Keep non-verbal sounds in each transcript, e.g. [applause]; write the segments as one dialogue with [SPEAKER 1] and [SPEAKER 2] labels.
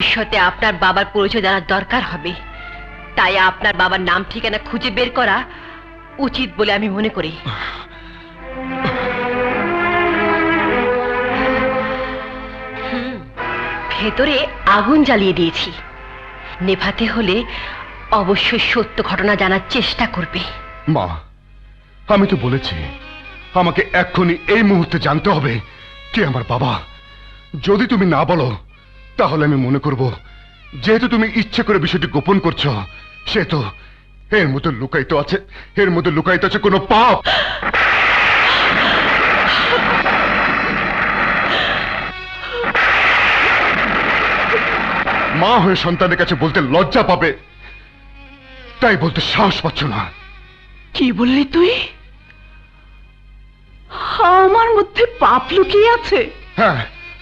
[SPEAKER 1] ভবিষ্যতে আপনার বাবার পরিচয় জানার দরকার হবে। তাই আপনার বাবার নাম ঠিকানা খুঁজে বের করা উচিত বলে আমি মনে করি। ভেতরে আগুন জ্বালিয়ে দিয়েছি। নেভাতে হলে অবশ্যই সত্য ঘটনা জানার চেষ্টা করবে।
[SPEAKER 2] মা, আমি তো বলেছি, আমাকে এক্ষুনি এই মুহূর্তে জানতে হবে কে আমার বাবা। যদি তুমি না বলো তাহলে আমি মনে করব যেহেতু তুমি ইচ্ছে করে বিষয়টি গোপন করছ সে তো এর মধ্যে লুকায়িত আছে এর মধ্যে লুকায়িত আছে কোনো পাপ। মা হয়ে সন্তানের কাছে বলতে লজ্জা পাবে তাই বলতে সাহস পাচ্ছ না।
[SPEAKER 3] কি বললি তুই? আমার মধ্যে পাপ লুকিয়ে আছে।
[SPEAKER 2] হ্যাঁ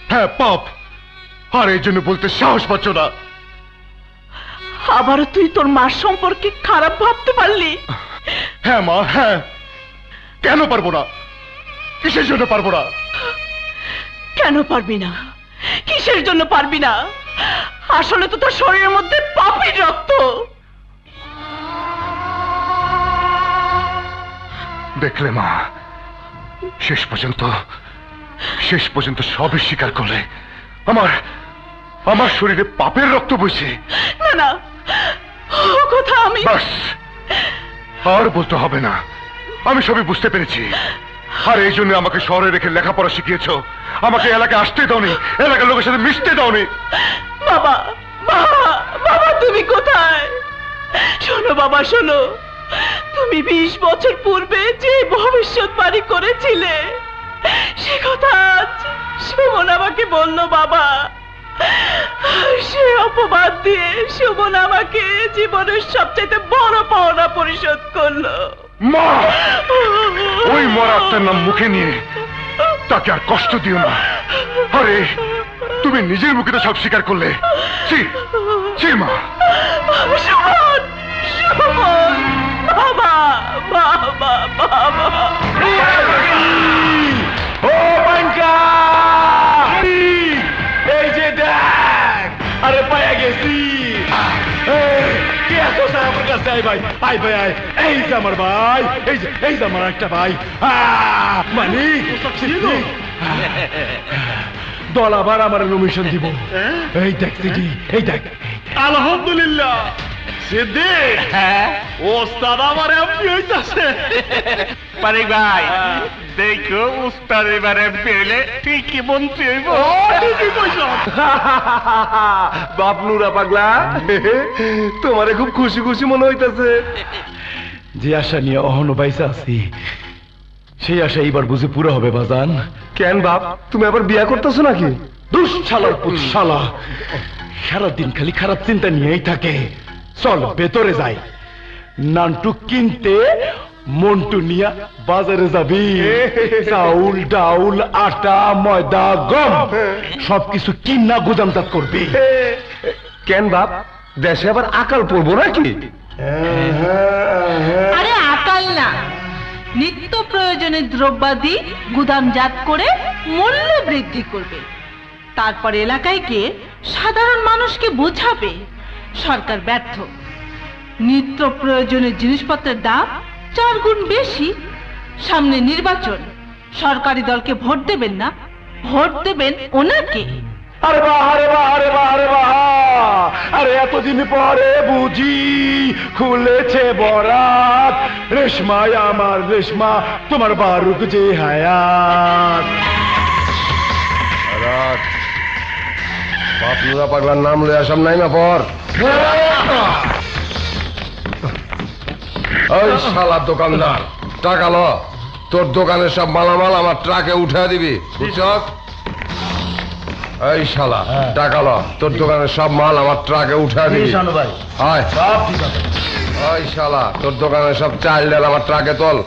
[SPEAKER 2] হ্যাঁ পাপ। আর এই জন্য বলতে সাহস পাচ্ছ না।
[SPEAKER 3] আবারও তুই তোর মার সম্পর্কে খারাপ ভাবতে পারলি?
[SPEAKER 2] হ্যাঁ মা হ্যাঁ। কেন পারব না? কিসের জন্য পারব না?
[SPEAKER 3] কেন পারবি না? কিসের জন্য পারবি না? আসলে তো তোর শরীরের মধ্যে পাপের রক্ত।
[SPEAKER 2] দেখলে মা শেষ পর্যন্ত শেষ পর্যন্ত সবই স্বীকার করলে। আমার আমার শরীরে পাপের রক্ত বইছে।
[SPEAKER 3] না না। ও কথা আমি
[SPEAKER 2] বাস। আর বলতে হবে না। আমি সবই বুঝতে পেরেছি। আর এই জন্য আমাকে শহরে রেখে লেখাপড়া শিখিয়েছো। আমাকে এলাকায় আসতে দাওনি এলাকার লোকের সাথে মিশতে দাওনি।
[SPEAKER 3] বাবা বাবা বাবা তুমি কোথায়? শোনো বাবা শোনো। তুমি বিশ বছর পূর্বে যে ভবিষ্যৎবাণী করেছিলে সে কথা আজ সুমন আমাকে বলল বাবা। সে অপবাদ দিয়ে সুমন আমাকে জীবনের সবচাইতে বড় পাওনা পরিশোধ করল।
[SPEAKER 2] মা! ওই মরাত্মার নাম মুখে নিয়ে তাকে আর কষ্ট দিও না। আরে তুমি নিজের মুখে তো সব স্বীকার করলে। ছি ছি মা।
[SPEAKER 3] সুমন সুমন বাবা বাবা বাবা।
[SPEAKER 4] আরে পায়া গেছি। কে আমার কাছে আই ভাই? আই ভাই আই এই যে আমার ভাই এই যে এই যে আমার একটা ভাই। মানিক। দল আবার আমার নমিশন দিব। এই দেখ এই দেখ। আলহামদুলিল্লাহ। সিদ্দিক! ওস্তাদ আমার এমপি হইতাছে। [laughs]
[SPEAKER 5] পারিক ভাই দেখো উস্তাদ এবারে পেলে ঠিকই মন্ত্রী হইব। [laughs]
[SPEAKER 4] বাপনুরা পাগলা [laughs] তোমারে খুব খুশি খুশি মনে হইতাছে। যে আশা নিয়ে অহন বাইসা আছি সেই আশা এইবার বুঝে পুরো হবে বাজান। কেন বাপ তুমি আবার বিয়া করতেছো নাকি? দুঃশালার পুৎশালা সারাদিন খালি খারাপ চিন্তা নিয়েই থাকে। চল ভেতরে যাই। নানটু কিনতে মন্টু নিয়া বাজারে যাবি। চাউল ডাউল আটা ময়দা গম সবকিছু কিনা গুদামজাত করবি। কেন বাপ দেশে আবার আকাল পড়ব নাকি?
[SPEAKER 6] আরে আকাল না। নিত্য প্রয়োজনের দ্রব্যাদি গুদামজাত করে মূল্য বৃদ্ধি করবে। তারপর এলাকায় গিয়ে সাধারণ মানুষকে বোঝাবে। সরকার ব্যর্থ। নিত্য প্রয়োজনীয় জিনিসপত্রের দাম চার গুণ বেশি। সামনে নির্বাচন সরকারি দলকে ভোট দেবেন না ভোট দেবেন ওনাকে।
[SPEAKER 4] আরে বাহ আরে বাহ আরে বাহ আরে বাহ। আরে এতদিন পরে বুঝি খুলেছে বরাত। রেশমায় আমার রেশমা তোমার বারুক যে হায়াত।
[SPEAKER 7] পাগলার নাম লয়ে আসাম নাই না পর। ওই শালা দোকানদার টাকা ল। তোর দোকানের সব মালামাল আমার ট্রাকে উঠে দিবি বুঝছস? এই শালা টাকা ল। তোর দোকানের সব মাল আমার ট্রাকে উঠে দিবি। আয়। ওই শালা তোর দোকানের সব চাল ডাল আমার ট্রাকে তোল।